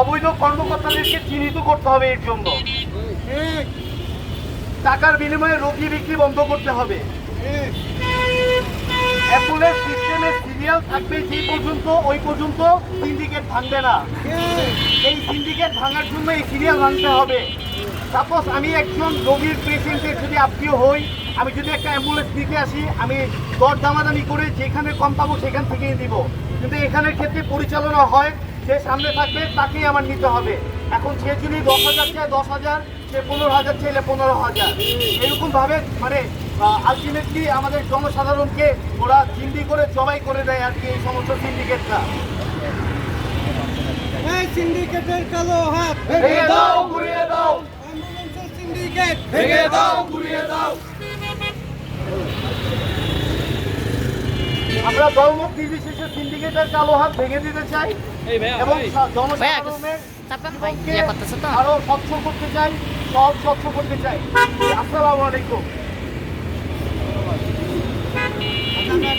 অবৈধ কর্মকর্তাদেরকে চিহ্নিত করতে হবে এর জন্য। টাকার বিনিময়ে রোগী বিক্রি বন্ধ করতে হবে। অ্যাম্বুলেন্স সিস্টেমের সিরিয়াল থাকবে যে পর্যন্ত, ওই পর্যন্ত সিন্ডিকেট ভাঙবে না। এই সিন্ডিকেট ভাঙার জন্য এই সিরিয়াল ভাঙতে হবে। সাপোজ আমি একজন রোগীর পেশেন্টের যদি আত্মীয় হই, আমি যদি একটা অ্যাম্বুলেন্স নিতে আসি, আমি দর দামাদামি করে যেখানে কম পাবো সেখান থেকেই দিব কিন্তু এখানের ক্ষেত্রে পরিচালনা হয় যে সামনে থাকবে তাকেই আমার নিতে হবে। এখন সে যদি দশ হাজার চায় দশ হাজার সে পনেরো হাজার চাইলে পনেরো হাজার। এরকমভাবে মানে আলটিমেটলি আমাদের জনসাধারণকে ওরা চিন্দি করে জবাই করে দেয় আর কি এই সমস্ত সিন্ডিকেটরা এই সিন্ডিকেটের কালো হাত ভেঙে দাও ঘুরিয়ে দাও। সিন্ডিকেট ভেঙে দাও ঘুরিয়ে দাও। আমরা দলমত নির্বিশেষে সিন্ডিকেটের কালো হাত ভেঙে দিতে চাই এবং জনসাধারণের আরও স্বচ্ছ করতে চাই সব স্বচ্ছ করতে চাই। আসসালামু আলাইকুম। আমরা